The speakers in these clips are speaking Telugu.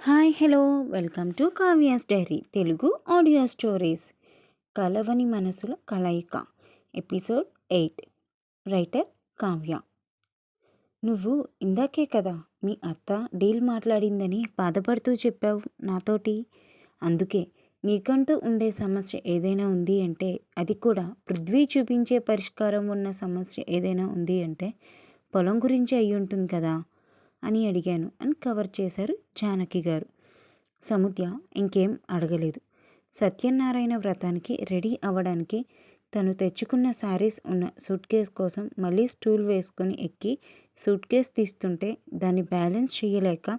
Hi hello. Welcome to Kavya's diary Telugu audio stories. కలవని మనసుల కలయిక ఎపిసోడ్ ఎయిట్. రైటర్ కావ్య. నువ్వు ఇందాకే కదా మీ అత్త డీల్ మాట్లాడిందని బాధపడుతూ చెప్పావు నాతోటి. అందుకే నీకంటూ ఉండే సమస్య ఏదైనా ఉంది అంటే అది కూడా పృథ్వీ చూపించే పరిష్కారం ఉన్న సమస్య ఏదైనా ఉంది అంటే పొలం గురించి అయి ఉంటుంది కదా. అని అడిగాను. అని కవర్ చేశారు జానకి గారు. సముద్య ఇంకేం అడగలేదు. సత్యనారాయణ వ్రతానికి రెడీ అవ్వడానికి తను తెచ్చుకున్న శారీస్ ఉన్న సూట్ కేస్ కోసం మళ్ళీ స్టూల్ వేసుకొని ఎక్కి సూట్ కేస్ తీస్తుంటే దాన్ని బ్యాలెన్స్ చేయలేక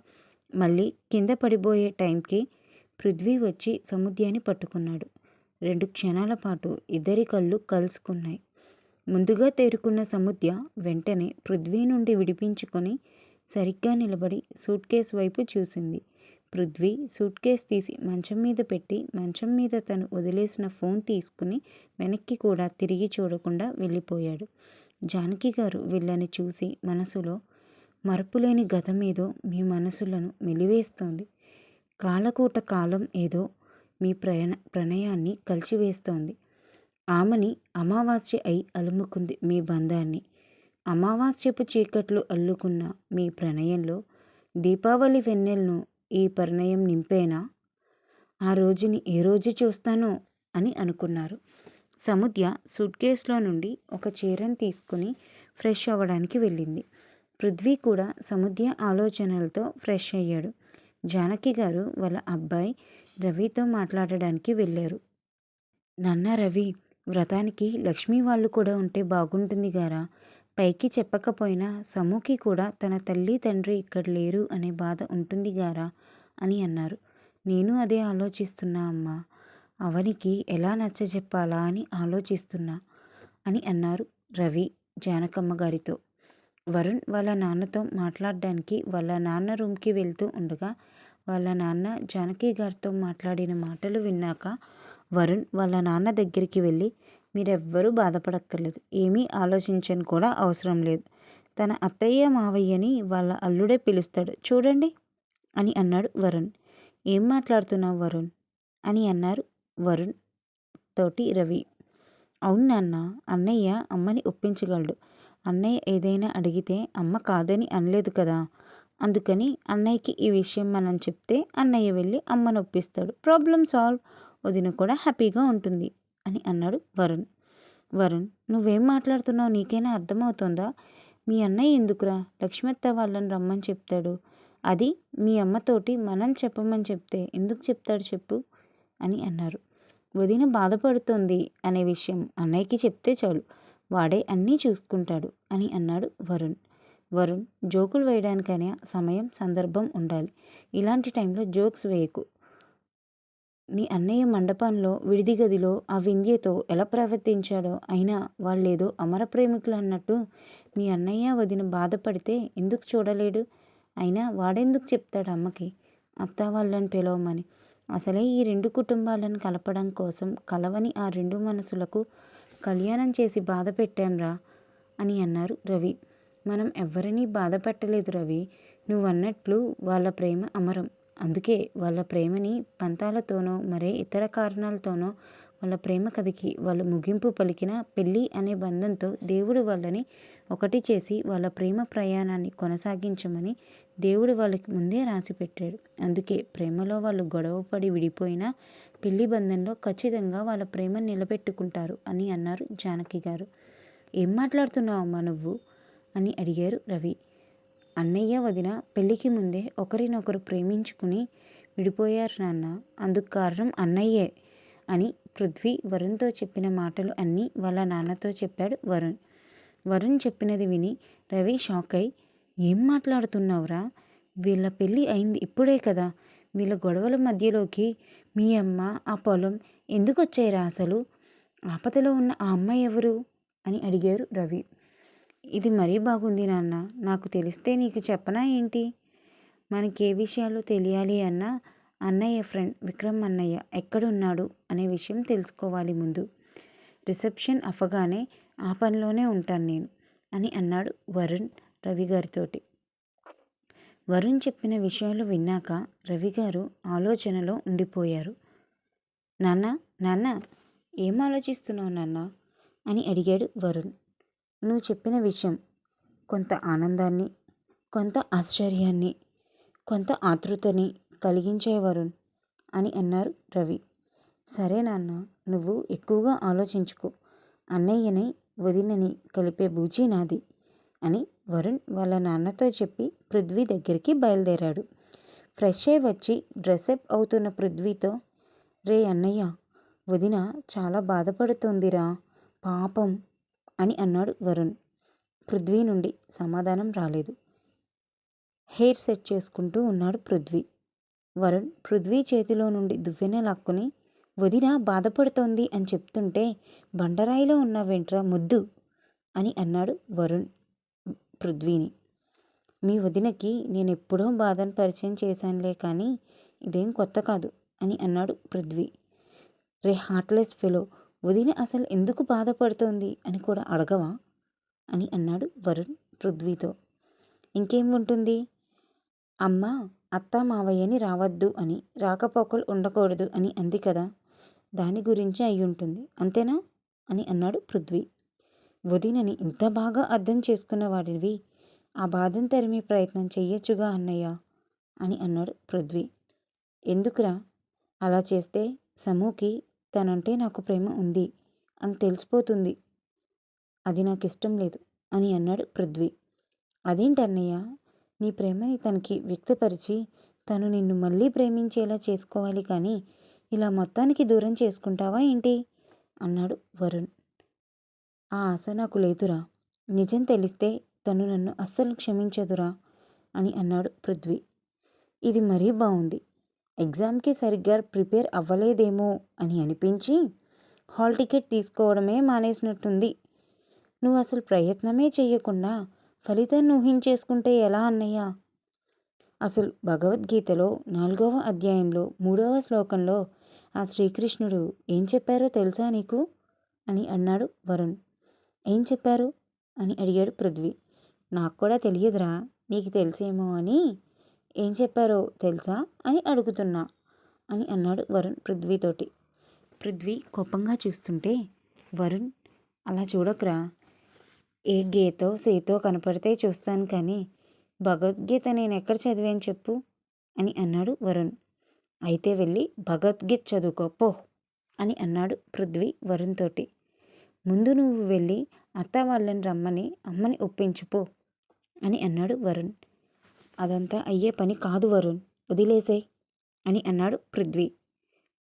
మళ్ళీ కింద పడిపోయే టైంకి పృథ్వీ వచ్చి సముద్యాన్ని పట్టుకున్నాడు. రెండు క్షణాల పాటు ఇద్దరి కళ్ళు కలుసుకున్నాయి. ముందుగా తేరుకున్న సముద్య వెంటనే పృథ్వీ నుండి విడిపించుకొని సరిగ్గా నిలబడి సూట్ కేస్ వైపు చూసింది. పృథ్వీ సూట్ కేస్ తీసి మంచం మీద పెట్టి మంచం మీద తను వదిలేసిన ఫోన్ తీసుకుని వెనక్కి కూడా తిరిగి చూడకుండా వెళ్ళిపోయాడు. జానకి గారు వీళ్ళని చూసి మనసులో మరపులేని గతమేదో మీ మనసులను మెలివేస్తోంది. కాలకూట కాలం ఏదో మీ ప్రయాణ ప్రణయాన్ని కలిచివేస్తోంది. ఆమెని అమావాస్య అయి అలుముకుంది మీ బంధాన్ని. అమావాస్యపు చీకట్లు అల్లుకున్న మీ ప్రణయంలో దీపావళి వెన్నెలను ఈ పరిణయం నింపేనా? ఆ రోజుని ఏ రోజు చూస్తానో అని అనుకున్నారు. సముద్య సూట్ కేసులో నుండి ఒక చీరను తీసుకుని ఫ్రెష్ అవ్వడానికి వెళ్ళింది. పృథ్వీ కూడా సముద్య ఆలోచనలతో ఫ్రెష్ అయ్యాడు. జానకి గారు వాళ్ళ అబ్బాయి రవితో మాట్లాడడానికి వెళ్ళారు. నాన్న రవి వ్రతానికి లక్ష్మీ వాళ్ళు కూడా ఉంటే బాగుంటుంది గారా? పైకి చెప్పకపోయినా సముకి కూడా తన తల్లి తండ్రి ఇక్కడ లేరు అనే బాధ ఉంటుంది గారా? అని అన్నారు. నేను అదే ఆలోచిస్తున్నా అమ్మా. అవనికి ఎలా నచ్చ చెప్పాలా అని ఆలోచిస్తున్నా అని అన్నారు రవి జానకమ్మ గారితో. వరుణ్ వాళ్ళ నాన్నతో మాట్లాడడానికి వాళ్ళ నాన్న రూమ్కి వెళ్తూ ఉండగా వాళ్ళ నాన్న జానకి గారితో మాట్లాడిన మాటలు విన్నాక వరుణ్ వాళ్ళ నాన్న దగ్గరికి వెళ్ళి మీరెవ్వరూ బాధపడక్కర్లేదు. ఏమీ ఆలోచించని కూడా అవసరం లేదు. తన అత్తయ్య మావయ్యని వాళ్ళ అల్లుడే పిలుస్తాడు. చూడండి అని అన్నాడు వరుణ్. ఏం మాట్లాడుతున్నావు వరుణ్? అని అన్నారు వరుణ్ తోటి రవి. అవును నాన్న అన్నయ్య అమ్మని ఒప్పించగలడు. అన్నయ్య ఏదైనా అడిగితే అమ్మ కాదని అనలేదు కదా. అందుకని అన్నయ్యకి ఈ విషయం మనం చెప్తే అన్నయ్య వెళ్ళి అమ్మను ఒప్పిస్తాడు ప్రాబ్లం సాల్వ్. వదిన కూడా హ్యాపీగా ఉంటుంది. అని అన్నాడు వరుణ్. వరుణ్ నువ్వేం మాట్లాడుతున్నావు? నీకైనా అర్థమవుతుందా? మీ అన్నయ్య ఎందుకురా? లక్ష్మత్త వాళ్ళని రమ్మని చెప్తాడు. అది మీ అమ్మతోటి మనం చెప్పమని చెప్తే ఎందుకు చెప్తాడు చెప్పు అని అన్నారు. వదిన బాధపడుతోంది అనే విషయం అన్నయ్యకి చెప్తే చాలు. వాడే అన్నీ చూసుకుంటాడు అని అన్నాడు వరుణ్. వరుణ్ జోకులు వేయడానికైనా సమయం సందర్భం ఉండాలి. ఇలాంటి టైంలో జోక్స్ వేయకు. నీ అన్నయ్య మండపంలో విడిది గదిలో ఆ వింధ్యతో ఎలా ప్రవర్తించాడో అయినా వాళ్ళేదో అమర ప్రేమికులు అన్నట్టు మీ అన్నయ్య వదిన బాధపడితే ఎందుకు చూడలేడు? అయినా వాడెందుకు చెప్తాడు అమ్మకి? అత్త వాళ్ళని పిలవమని. అసలే ఈ రెండు కుటుంబాలను కలపడం కోసం కలవని ఆ రెండు మనసులకు కళ్యాణం చేసి బాధ పెట్టాంరా అని అన్నారు రవి. మనం ఎవరినీ బాధ పెట్టలేదు రవి. నువ్వన్నట్లు వాళ్ళ ప్రేమ అమరం. అందుకే వాళ్ళ ప్రేమని పంతాలతోనో మరే ఇతర కారణాలతోనో వాళ్ళ ప్రేమ కథకి వాళ్ళు ముగింపు పలికిన పెళ్ళి అనే బంధంతో దేవుడు వాళ్ళని ఒకటి చేసి వాళ్ళ ప్రేమ ప్రయాణాన్ని కొనసాగించమని దేవుడు వాళ్ళకి ముందే రాసి పెట్టాడు. అందుకే ప్రేమలో వాళ్ళు గొడవపడి విడిపోయినా పెళ్ళి బంధంలో ఖచ్చితంగా వాళ్ళ ప్రేమ నిలబెట్టుకుంటారు అని అన్నారు జానకి గారు. ఏం మాట్లాడుతున్నావు అమ్మా నువ్వు? అని అడిగారు రవి. అన్నయ్య వదిన పెళ్ళికి ముందే ఒకరినొకరు ప్రేమించుకుని విడిపోయారు నాన్న. అందుకు కారణం అన్నయ్యే అని పృథ్వీ వరుణ్తో చెప్పిన మాటలు అన్నీ వాళ్ళ నాన్నతో చెప్పాడు వరుణ్. వరుణ్ చెప్పినది విని రవి షాక్ అయి ఏం మాట్లాడుతున్నావురా? వీళ్ళ పెళ్ళి అయింది ఇప్పుడే కదా. వీళ్ళ గొడవల మధ్యలోకి మీ అమ్మ ఆ పొలం ఎందుకు వచ్చాయిరా అసలు? ఆపదలో ఉన్న ఆ అమ్మాయి ఎవరు? అని అడిగారు రవి. ఇది మరీ బాగుంది నాన్న. నాకు తెలిస్తే నీకు చెప్పనా ఏంటి? మనకి ఏ విషయాలు తెలియాలి అన్నా అన్నయ్య ఫ్రెండ్ విక్రమ్ అన్నయ్య ఎక్కడున్నాడు అనే విషయం తెలుసుకోవాలి ముందు. రిసెప్షన్ అవ్వగానే ఆ పనిలోనే ఉంటాను నేను అని అన్నాడు వరుణ్ రవి గారితోటి. వరుణ్ చెప్పిన విషయాలు విన్నాక రవి గారు ఆలోచనలో ఉండిపోయారు. నాన్న నాన్న ఏం ఆలోచిస్తున్నావు నాన్న? అని అడిగాడు వరుణ్. నువ్వు చెప్పిన విషయం కొంత ఆనందాన్ని కొంత ఆశ్చర్యాన్ని కొంత ఆతృతని కలిగించే వరుణ్ అని అన్నారు రవి. సరే నాన్న నువ్వు ఎక్కువగా ఆలోచించుకో. అన్నయ్యని వదినని కలిపే బూజీ నాది అని వరుణ్ వాళ్ళ నాన్నతో చెప్పి పృథ్వీ దగ్గరికి బయలుదేరాడు. ఫ్రెష్ అయి వచ్చి డ్రెస్అప్ అవుతున్న పృథ్వీతో రే అన్నయ్య వదిన చాలా బాధపడుతుందిరా. పాపం అని అన్నాడు వరుణ్. పృథ్వీ నుండి సమాధానం రాలేదు. హెయిర్ సెట్ చేసుకుంటూ ఉన్నాడు పృథ్వీ. వరుణ్ పృథ్వీ చేతిలో నుండి దువ్వెన లాక్కుని వదిన బాధపడుతోంది అని చెప్తుంటే బండరాయిలో ఉన్న వెంట్రా ముద్దు అని అన్నాడు వరుణ్ పృథ్వీని. మీ వదినకి నేను ఎప్పుడో బాధను పరిచయం చేశానులే కానీ ఇదేం కొత్త కాదు అని అన్నాడు పృథ్వీ. రే హార్ట్లెస్ ఫెలో వదిన అసలు ఎందుకు బాధపడుతోంది అని కూడా అడగవా? అని అన్నాడు వరుణ్ పృథ్వీతో. ఇంకేం ఉంటుంది? అమ్మ అత్త మావయ్యని రావద్దు అని రాకపోకలు ఉండకూడదు అని అంది కదా. దాని గురించి అయి ఉంటుంది అంతేనా? అని అన్నాడు పృథ్వీ. వదినని ఇంత బాగా అర్థం చేసుకున్నవాడివి ఆ బాధను తరిమే ప్రయత్నం చెయ్యొచ్చుగా అన్నయ్య అని అన్నాడు పృథ్వీ. ఎందుకురా? అలా చేస్తే సమూకి తనంటే నాకు ప్రేమ ఉంది అని తెలిసిపోతుంది. అది నాకు ఇష్టం లేదు అని అన్నాడు పృథ్వీ. అదేంటి అన్నయ్య నీ ప్రేమని తనకి వ్యక్తపరిచి తను నిన్ను మళ్ళీ ప్రేమించేలా చేసుకోవాలి కానీ ఇలా మొత్తానికి దూరం చేసుకుంటావా ఏంటి? అన్నాడు వరుణ్. ఆ ఆశ నాకు లేదురా. నిజం తెలిస్తే తను నన్ను అస్సలు క్షమించదురా అని అన్నాడు పృథ్వీ. ఇది మరీ బాగుంది ఎగ్జామ్కి సరిగ్గా ప్రిపేర్ అవ్వలేదేమో అని అనిపించి హాల్ టికెట్ తీసుకోవడమే మానేసినట్టుంది. నువ్వు అసలు ప్రయత్నమే చేయకుండా ఫలితాన్ని ఊహించేసుకుంటే ఎలా అన్నయ్య? అసలు భగవద్గీతలో నాలుగవ అధ్యాయంలో మూడవ శ్లోకంలో ఆ శ్రీకృష్ణుడు ఏం చెప్పారో తెలుసా నీకు? అని అన్నాడు వరుణ్. ఏం చెప్పారు? అని అడిగాడు పృథ్వీ. నాకు కూడా తెలియదురా నీకు తెలిసేమో అని ఏం చెప్పారో తెలుసా? అని అడుగుతున్నా. అని అన్నాడు వరుణ్ పృథ్వీతోటి. పృథ్వీ కోపంగా చూస్తుంటే వరుణ్ అలా చూడకురా. ఏ గీతో సేతో కనపడితే చూస్తాను కానీ భగవద్గీత నేను ఎక్కడ చదివాను చెప్పు? అని అన్నాడు వరుణ్. అయితే వెళ్ళి భగవద్గీత చదువుకో పో అని అన్నాడు పృథ్వీ వరుణ్ తోటి ముందు నువ్వు వెళ్ళి అత్త వాళ్ళని రమ్మని అమ్మని ఒప్పించుపో అని అన్నాడు వరుణ్. అదంతా అయ్యే పని కాదు వరుణ్. వదిలేసే అని అన్నాడు పృథ్వీ.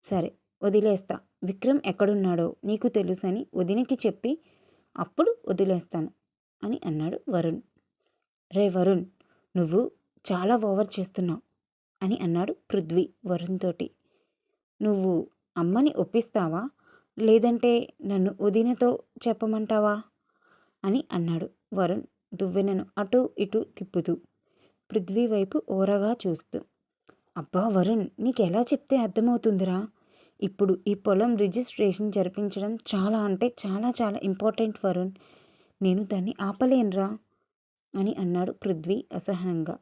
సరే వదిలేస్తా. విక్రమ్ ఎక్కడున్నాడో నీకు తెలుసని వదినకి చెప్పి అప్పుడు వదిలేస్తాను అని అన్నాడు వరుణ్. రే వరుణ్ నువ్వు చాలా ఓవర్ చేస్తున్నావు అని అన్నాడు పృథ్వీ వరుణ్ తోటి. నువ్వు అమ్మని ఒప్పిస్తావా? లేదంటే నన్ను వదినతో చెప్పమంటావా? అని అన్నాడు వరుణ్ దువ్వెనను అటు ఇటు తిప్పుతూ. పృథ్వీ వైపు ఓరగా చూస్తూ అబ్బా వరుణ్ నీకు ఎలా చెప్తే అర్థమవుతుందిరా? ఇప్పుడు ఈ పొలం రిజిస్ట్రేషన్ జరిపించడం చాలా అంటే చాలా చాలా ఇంపార్టెంట్ వరుణ్. నేను దాన్ని ఆపలేనురా అని అన్నాడు పృథ్వీ అసహనంగా.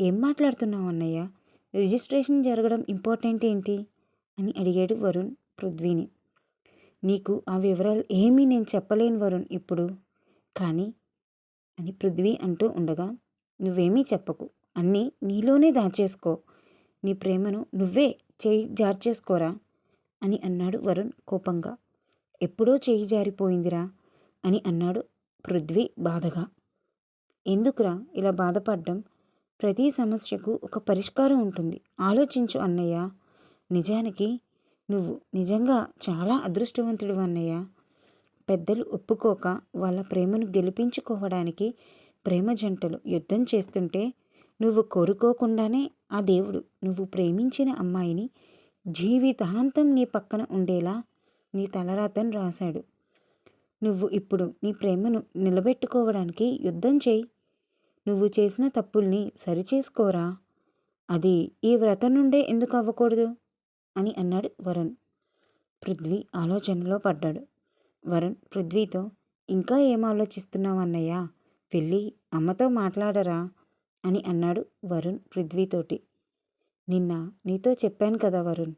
ఏం మాట్లాడుతున్నావు అన్నయ్య? రిజిస్ట్రేషన్ జరగడం ఇంపార్టెంట్ ఏంటి? అని అడిగాడు వరుణ్ పృథ్వీని. నీకు ఆ వివరాలు ఏమీ నేను చెప్పలేను వరుణ్ ఇప్పుడు. కానీ అని పృథ్వీ అంటూ ఉండగా నువ్వేమీ చెప్పకు. అన్నీ నీలోనే దాచేసుకో. నీ ప్రేమను నువ్వే చేయి జార్చేసుకోరా? అని అన్నాడు వరుణ్ కోపంగా. ఎప్పుడో చేయి జారిపోయిందిరా? అని అన్నాడు పృథ్వీ బాధగా. ఎందుకురా ఇలా బాధపడ్డం? ప్రతి సమస్యకు ఒక పరిష్కారం ఉంటుంది. ఆలోచించు అన్నయ్య. నిజానికి నువ్వు నిజంగా చాలా అదృష్టవంతుడు అన్నయ్య పెద్దలు ఒప్పుకోక వాళ్ళ ప్రేమను గెలిపించుకోవడానికి ప్రేమ జంటలు యుద్ధం చేస్తుంటే నువ్వు కోరుకోకుండానే ఆ దేవుడు నువ్వు ప్రేమించిన అమ్మాయిని జీవితాంతం నీ పక్కన ఉండేలా నీ తలరాతను రాశాడు. నువ్వు ఇప్పుడు నీ ప్రేమను నిలబెట్టుకోవడానికి యుద్ధం చేయి. నువ్వు చేసిన తప్పుల్ని సరిచేసుకోరా. అది ఈ వ్రతం నుండే ఎందుకు అవ్వకూడదు? అని అన్నాడు వరుణ్. పృథ్వీ ఆలోచనలో పడ్డాడు. వరుణ్ పృథ్వీతో ఇంకా ఏం ఆలోచిస్తున్నావు అన్నయ్య? వెళ్ళి అమ్మతో మాట్లాడరా? అని అన్నాడు వరుణ్ పృథ్వీతోటి. నిన్న నీతో చెప్పాను కదా వరుణ్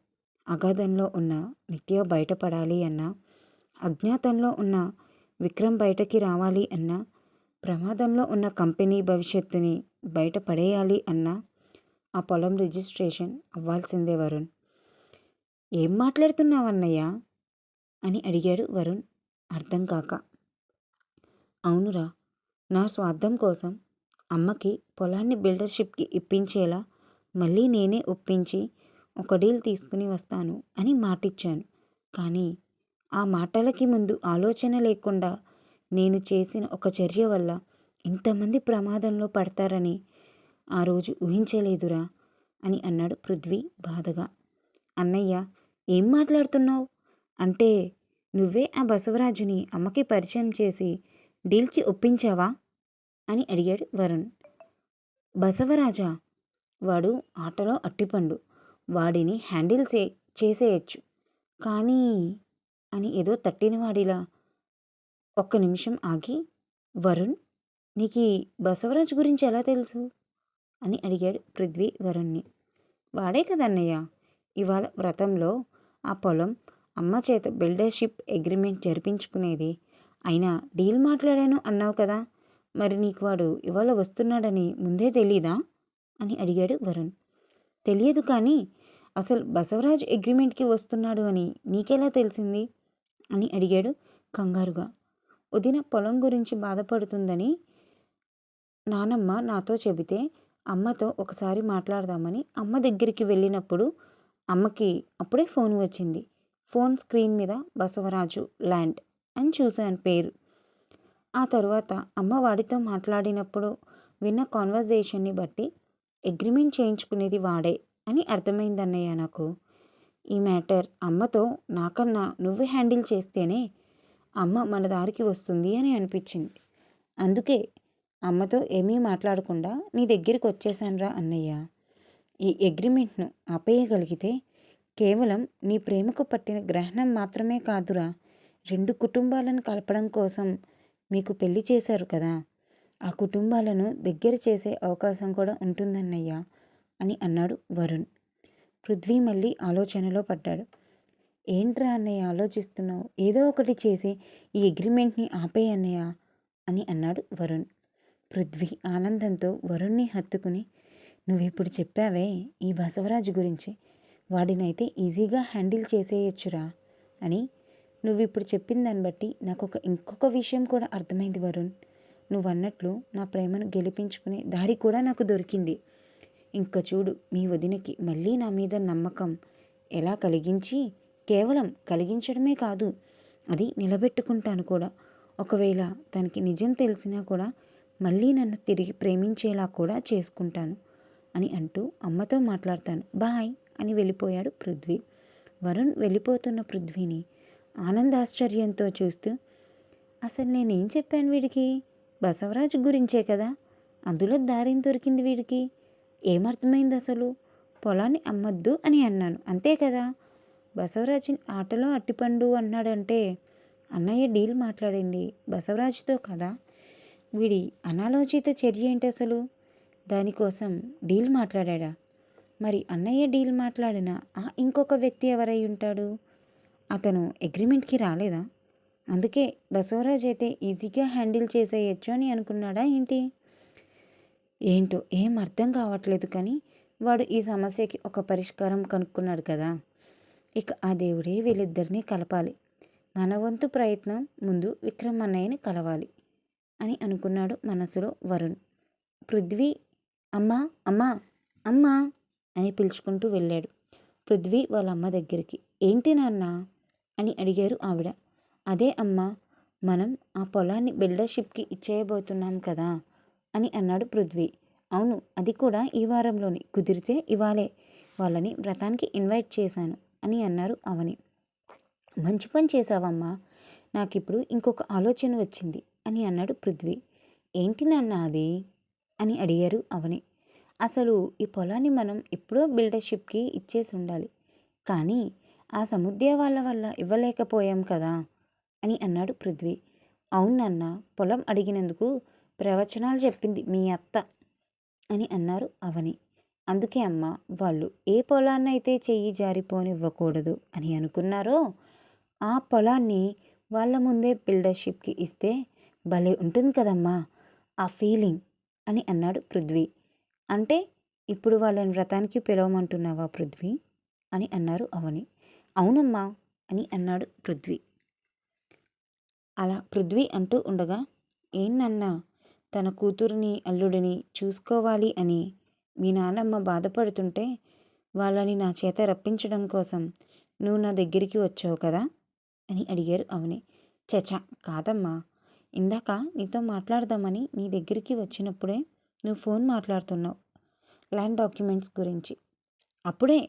అగాధంలో ఉన్న నిత్య బయటపడాలి అన్నా అజ్ఞాతంలో ఉన్న విక్రమ్ బయటకి రావాలి అన్నా ప్రమాదంలో ఉన్న కంపెనీ భవిష్యత్తుని బయటపడేయాలి అన్నా ఆ పొలం రిజిస్ట్రేషన్ అవ్వాల్సిందే వరుణ్. ఏం మాట్లాడుతున్నావన్నయ్య? అని అడిగాడు వరుణ్ అర్థం కాక. అవునురా నా స్వార్థం కోసం అమ్మకి పొలాన్ని బిల్డర్షిప్కి ఇప్పించేలా మళ్ళీ నేనే ఒప్పించి ఒక డీల్ తీసుకుని వస్తాను అని మాటిచ్చాను. కానీ ఆ మాటలకి ముందు ఆలోచన లేకుండా నేను చేసిన ఒక చర్య వల్ల ఇంతమంది ప్రమాదంలో పడతారని ఆ రోజు ఊహించలేదురా అని అన్నాడు పృథ్వీ బాధగా. అన్నయ్య ఏం మాట్లాడుతున్నావు? అంటే నువ్వే ఆ బసవరాజుని అమ్మకి పరిచయం చేసి డీల్కి ఒప్పించావా? అని అడిగాడు వరుణ్. బసవరాజా వాడు ఆటలో అట్టిపండు. వాడిని హ్యాండిల్ చే చేసేయచ్చు. కానీ అని ఏదో తట్టినవాడిలా ఒక్క నిమిషం ఆగి వరుణ్ నీకు బసవరాజు గురించి ఎలా తెలుసు? అని అడిగాడు పృథ్వీ వరుణ్ణి. వాడే కదన్నయ్య ఇవాళ వ్రతంలో ఆ పొలం అమ్మ చేత బిల్డర్షిప్ అగ్రిమెంట్ జరిపించుకునేది అయినా డీల్ మాట్లాడాను అన్నావు కదా మరి నీకు వాడు ఇవాళ వస్తున్నాడని ముందే తెలీదా? అని అడిగాడు వరుణ్. తెలియదు కానీ అసలు బసవరాజ్ అగ్రిమెంట్కి వస్తున్నాడు అని నీకెలా తెలిసింది? అని అడిగాడు కంగారుగా. వదిన పొలం గురించి బాధపడుతుందని నానమ్మ నాతో చెబితే అమ్మతో ఒకసారి మాట్లాడదామని అమ్మ దగ్గరికి వెళ్ళినప్పుడు అమ్మకి అప్పుడే ఫోన్ వచ్చింది. ఫోన్ స్క్రీన్ మీద బసవరాజు ల్యాండ్. అని చూశాను పేరు. ఆ తర్వాత అమ్మ వాడితో మాట్లాడినప్పుడు విన్న కాన్వర్జేషన్ని బట్టి అగ్రిమెంట్ చేయించుకునేది వాడే అని అర్థమైందన్నయ్య నాకు. ఈ మ్యాటర్ అమ్మతో నాకన్నా నువ్వే హ్యాండిల్ చేస్తేనే అమ్మ మన దారికి వస్తుంది అని అనిపించింది. అందుకే అమ్మతో ఏమీ మాట్లాడకుండా నీ దగ్గరికి వచ్చేసానురా అన్నయ్య. ఈ అగ్రిమెంట్ను ఆపేయగలిగితే కేవలం నీ ప్రేమకు పట్టిన గ్రహణం మాత్రమే కాదురా. రెండు కుటుంబాలను కలపడం కోసం మీకు పెళ్ళి చేశారు కదా. ఆ కుటుంబాలను దగ్గర చేసే అవకాశం కూడా ఉంటుందన్నయ్యా అని అన్నాడు వరుణ్. పృథ్వీ మళ్ళీ ఆలోచనలో పడ్డాడు. ఏంట్రా అన్నయ్య ఆలోచిస్తున్నావు? ఏదో ఒకటి చేసి ఈ అగ్రిమెంట్ని ఆపేయి అన్నయ్య అని అన్నాడు వరుణ్. పృథ్వీ ఆనందంతో వరుణ్ణి హత్తుకుని నువ్విప్పుడు చెప్పావే ఈ బసవరాజు గురించి? వాడినైతే ఈజీగా హ్యాండిల్ చేసేయచ్చురా అని నువ్వు ఇప్పుడు చెప్పిన దాన్ని బట్టి నాకు ఒక ఇంకొక విషయం కూడా అర్థమైంది వరుణ్. నువ్వు అన్నట్లు నా ప్రేమను గెలిపించుకునే దారి కూడా నాకు దొరికింది. ఇంకా చూడు మీ వదినకి మళ్ళీ నా మీద నమ్మకం ఎలా కలిగించి కేవలం కలిగించడమే కాదు అది నిలబెట్టుకుంటాను కూడా. ఒకవేళ తనకి నిజం తెలిసినా కూడా మళ్ళీ నన్ను తిరిగి ప్రేమించేలా కూడా చేసుకుంటాను అని అంటూ అమ్మతో మాట్లాడతాను. బాయ్ అని వెళ్ళిపోయాడు పృథ్వీ. వరుణ్ వెళ్ళిపోతున్న పృథ్వీని ఆనందాశ్చర్యంతో చూస్తూ అసలు నేనేం చెప్పాను వీడికి? బసవరాజు గురించే కదా? అందులో దారిని దొరికింది వీడికి. ఏమర్థమైంది అసలు? పొలాన్ని అమ్మద్దు అని అన్నాను. అంతే కదా? బసవరాజుని ఆటలో అట్టిపండు అన్నాడంటే అన్నయ్య డీల్ మాట్లాడింది. బసవరాజుతో కదా? వీడి అనాలోచిత చర్య ఏంటి అసలు? దానికోసం డీల్ మాట్లాడా మరి అన్నయ్య డీల్ మాట్లాడిన ఆ ఇంకొక వ్యక్తి ఎవరై ఉంటాడు? అతను అగ్రిమెంట్కి రాలేదా? అందుకే బసవరాజ్ అయితే ఈజీగా హ్యాండిల్ చేసేయచ్చు అని అనుకున్నాడా ఏంటి? ఏంటో ఏం అర్థం కావట్లేదు కానీ వాడు ఈ సమస్యకి ఒక పరిష్కారం కనుక్కున్నాడు కదా. ఇక ఆ దేవుడే వీళ్ళిద్దరినీ కలపాలి. మన వంతు ప్రయత్నం ముందు విక్రమ్ అన్నయ్యని కలవాలి అని అనుకున్నాడు మనసులో వరుణ్. పృథ్వీ అమ్మా అమ్మా అమ్మా అని పిలుచుకుంటూ వెళ్ళాడు. పృథ్వీ వాళ్ళ అమ్మ దగ్గరికి ఏంటి నాన్న? అని అడిగారు ఆవిడ. అదే అమ్మ మనం ఆ పొలాన్ని బిల్డర్షిప్కి ఇచ్చేయబోతున్నాం కదా అని అన్నాడు పృథ్వీ. అవును అది కూడా ఈ వారంలోని కుదిరితే ఇవాళే. వాళ్ళని వ్రతానికి ఇన్వైట్ చేశాను అని అన్నారు అవని. మంచి పని చేశావమ్మా నాకు ఇప్పుడు ఇంకొక ఆలోచన వచ్చింది అని అన్నాడు పృథ్వీ. ఏంటి నాన్న అది? అని అడిగారు అవని. అసలు ఈ పొలాన్ని మనం ఎప్పుడో బిల్డర్షిప్కి ఇచ్చేసి ఉండాలి. కానీ ఆ సముద్య వాళ్ళ వల్ల ఇవ్వలేకపోయాం కదా అని అన్నాడు పృథ్వీ. అవునన్న పొలం అడిగినందుకు ప్రవచనాలు చెప్పింది మీ అత్త అని అన్నారు అవని. అందుకే అమ్మ వాళ్ళు ఏ పొలాన్నైతే చెయ్యి జారిపోనివ్వకూడదు అని అనుకున్నారో ఆ పొలాన్ని వాళ్ళ ముందే బిల్డర్షిప్కి ఇస్తే భలే ఉంటుంది కదమ్మా ఆ ఫీలింగ్ అని అన్నాడు పృథ్వీ. అంటే ఇప్పుడు వాళ్ళని వ్రతానికి పిలవమంటున్నావా పృథ్వీ అని అన్నారు అవని. అవునమ్మా అని అన్నాడు పృథ్వీ. అలా పృథ్వీ అంటూ ఉండగా ఏంనన్నా తన కూతురిని అల్లుడిని చూసుకోవాలి అని మీ నాన్నమ్మ బాధపడుతుంటే వాళ్ళని నా చేత రప్పించడం కోసం నువ్వు నా దగ్గరికి వచ్చావు కదా? అని అడిగారు అవని. చచా కాదమ్మా. ఇందాక నీతో మాట్లాడదామని నీ దగ్గరికి వచ్చినప్పుడే నువ్వు ఫోన్ మాట్లాడుతున్నావు ల్యాండ్ డాక్యుమెంట్స్ గురించి. అప్పుడే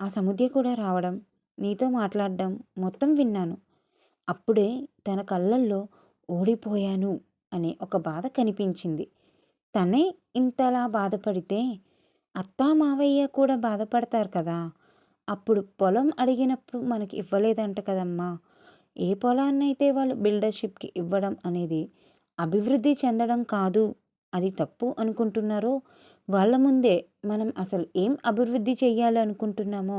ఆ సముద్య కూడా రావడం నీతో మాట్లాడడం మొత్తం విన్నాను. అప్పుడే తన కళ్ళల్లో ఓడిపోయాను అనే ఒక బాధ కనిపించింది. తనే ఇంతలా బాధపడితే అత్తా మావయ్య కూడా బాధపడతారు కదా. అప్పుడు పొలం అడిగినప్పుడు మనకి ఇవ్వలేదంట కదమ్మా. ఏ పొలాన్నైతే వాళ్ళు బిల్డర్షిప్కి ఇవ్వడం అనేది అభివృద్ధి చెందడం కాదు అది తప్పు అనుకుంటున్నారో వాళ్ళ ముందే మనం అసలు ఏం అభివృద్ధి చేయాలనుకుంటున్నామో అనుకుంటున్నామో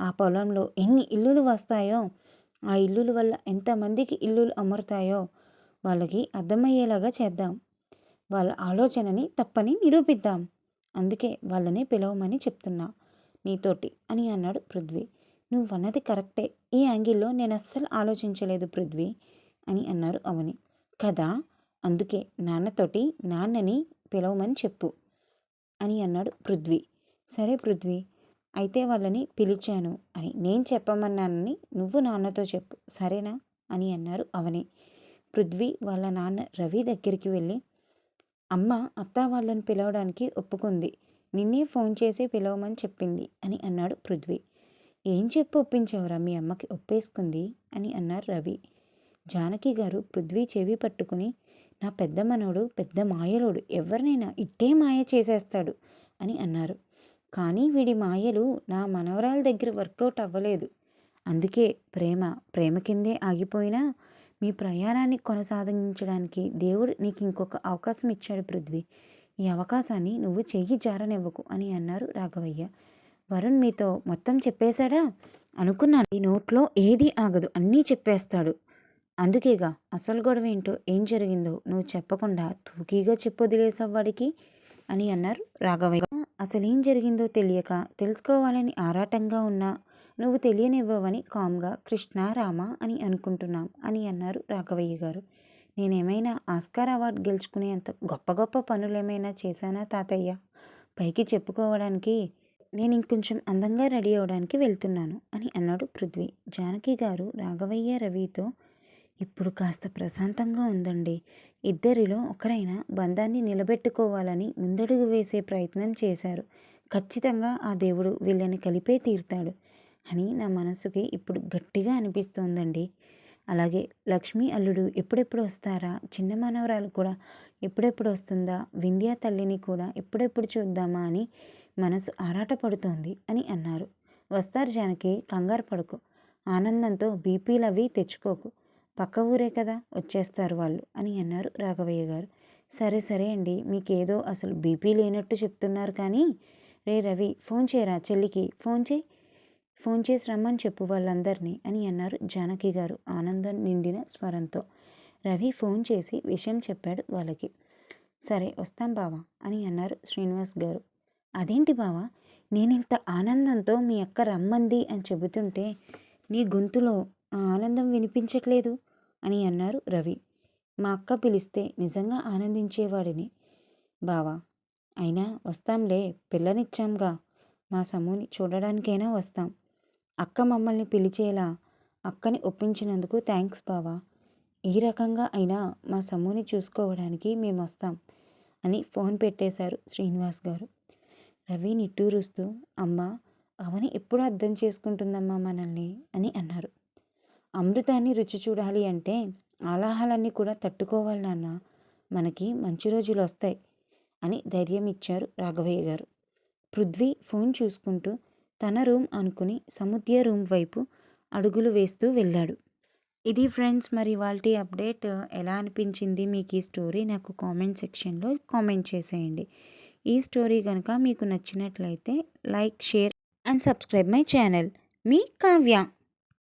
ఆ పొలంలో ఎన్ని ఇల్లులు వస్తాయో ఆ ఇల్లుల వల్ల ఎంతమందికి ఇల్లులు అమరుతాయో వాళ్ళకి అర్థమయ్యేలాగా చేద్దాం. వాళ్ళ ఆలోచనని తప్పని నిరూపిద్దాం. అందుకే వాళ్ళని పిలవమని చెప్తున్నా. నీతోటి అని అన్నాడు పృథ్వీ. నువ్వు అన్నది కరెక్టే. ఈ యాంగిల్లో నేను అస్సలు ఆలోచించలేదు పృథ్వీ అని అన్నారు అవని. కదా? అందుకే నాన్నతోటి నాన్నని పిలవమని చెప్పు అని అన్నాడు పృథ్వీ. సరే పృథ్వీ అయితే వాళ్ళని పిలిచాను అని. నేను చెప్పమన్నానని నువ్వు నాన్నతో చెప్పు సరేనా? అని అన్నారు అవని. పృథ్వీ వాళ్ళ నాన్న రవి దగ్గరికి వెళ్ళి అమ్మ అత్త వాళ్ళని పిలవడానికి ఒప్పుకుంది. నిన్నే ఫోన్ చేసి పిలవమని చెప్పింది అని అన్నాడు పృథ్వీ. ఏం చెప్పి ఒప్పించావురా? మీ అమ్మకి ఒప్పేసుకుంది అని అన్నారు రవి. జానకి గారు పృథ్వీ చెవి పట్టుకుని నా పెద్ద మనవడు పెద్ద మాయలోడు ఎవరినైనా ఇట్టే మాయ చేసేస్తాడు అని అన్నారు. కానీ వీడి మాయలు నా మనవరాల దగ్గర వర్కౌట్ అవ్వలేదు. అందుకే ప్రేమ ప్రేమ కిందే ఆగిపోయినా మీ ప్రయాణాన్ని కొనసాగించడానికి దేవుడు నీకు ఇంకొక అవకాశం ఇచ్చాడు పృథ్వీ. ఈ అవకాశాన్ని నువ్వు చెయ్యి జారనివ్వకు అని అన్నారు రాఘవయ్య. వరుణ్ మీతో మొత్తం చెప్పేశాడా? అనుకున్నాను. ఈ నోట్లో ఏదీ ఆగదు. అన్నీ చెప్పేస్తాడు. అందుకేగా అసలు గొడవ ఏంటో ఏం జరిగిందో నువ్వు చెప్పకుండా తూకీగా చెప్పొదిలేసావు వాడికి అని అన్నారు రాఘవయ్య. అసలేం జరిగిందో తెలియక తెలుసుకోవాలని ఆరాటంగా ఉన్నా నువ్వు తెలియనివ్వవని కామ్గా కృష్ణ రామ అని అనుకుంటున్నాం అని అన్నారు రాఘవయ్య గారు. నేనేమైనా ఆస్కార్ అవార్డు గెలుచుకునేంత గొప్ప గొప్ప పనులు ఏమైనా చేశానా తాతయ్య? పైకి చెప్పుకోవడానికి నేను ఇంకొంచెం అందంగా రెడీ అవ్వడానికి వెళ్తున్నాను అని అన్నాడు పృథ్వీ. జానకి గారు రాఘవయ్య రవితో ఇప్పుడు కాస్త ప్రశాంతంగా ఉందండి. ఇద్దరిలో ఒకరైనా బంధాన్ని నిలబెట్టుకోవాలని ముందడుగు వేసే ప్రయత్నం చేశారు. ఖచ్చితంగా ఆ దేవుడు వీళ్ళని కలిపే తీరుతాడు అని నా మనసుకి ఇప్పుడు గట్టిగా అనిపిస్తోందండి. అలాగే లక్ష్మీ అల్లుడు ఎప్పుడెప్పుడు వస్తారా? చిన్న మనవరాలు కూడా ఎప్పుడెప్పుడు వస్తుందా? వింధ్యా తల్లిని కూడా ఎప్పుడెప్పుడు చూద్దామా అని మనసు ఆరాటపడుతోంది అని అన్నారు. వస్తారు జానకి కంగారు పడుకు. ఆనందంతో బీపీలవి తెచ్చుకోకు. పక్క ఊరే కదా వచ్చేస్తారు వాళ్ళు అని అన్నారు రాఘవయ్య గారు. సరే సరే అండి మీకేదో అసలు బీపీ లేనట్టు చెప్తున్నారు కానీ రే రవి ఫోన్ చేయరా చెల్లికి? ఫోన్ చేయి. ఫోన్ చేసి రమ్మని చెప్పు వాళ్ళందరినీ అని అన్నారు జానకి గారు ఆనందం నిండిన స్వరంతో. రవి ఫోన్ చేసి విషయం చెప్పాడు వాళ్ళకి. సరే వస్తాం బావా అని అన్నారు శ్రీనివాస్ గారు. అదేంటి బావా? నేనింత ఆనందంతో మీ అక్క రమ్మంది అని చెబుతుంటే నీ గొంతులో ఆ ఆనందం వినిపించట్లేదు. అని అన్నారు రవి. మా అక్క పిలిస్తే నిజంగా ఆనందించేవాడిని. బావా అయినా వస్తాంలే పిల్లనిచ్చాంగా. మా సమ్ముని చూడడానికైనా వస్తాం. అక్క మమ్మల్ని పిలిచేలా అక్కని ఒప్పించినందుకు థ్యాంక్స్ బావా. ఈ రకంగా అయినా మా సమ్ముని చూసుకోవడానికి మేము వస్తాం అని ఫోన్ పెట్టేశారు శ్రీనివాస్ గారు. రవి నిట్టూరుస్తూ అమ్మ అవని ఎప్పుడు అర్థం చేసుకుంటుందమ్మా మనల్ని? అని అన్నారు. అమృతాన్ని రుచి చూడాలి అంటే ఆలాహాలన్నీ కూడా తట్టుకోవాలి నాన్న. మనకి మంచి రోజులు వస్తాయి అని ధైర్యం ఇచ్చారు రాఘవయ్య గారు. పృథ్వీ ఫోన్ చూసుకుంటూ తన రూమ్ అనుకుని సముద్య రూమ్ వైపు అడుగులు వేస్తూ వెళ్ళాడు. ఇది ఫ్రెండ్స్ మరి వాళ్ళ అప్డేట్ ఎలా అనిపించింది? మీకు ఈ స్టోరీ నాకు కామెంట్ సెక్షన్లో కామెంట్ చేసేయండి. ఈ స్టోరీ కనుక మీకు నచ్చినట్లయితే like share and subscribe my channel. Me Kavya.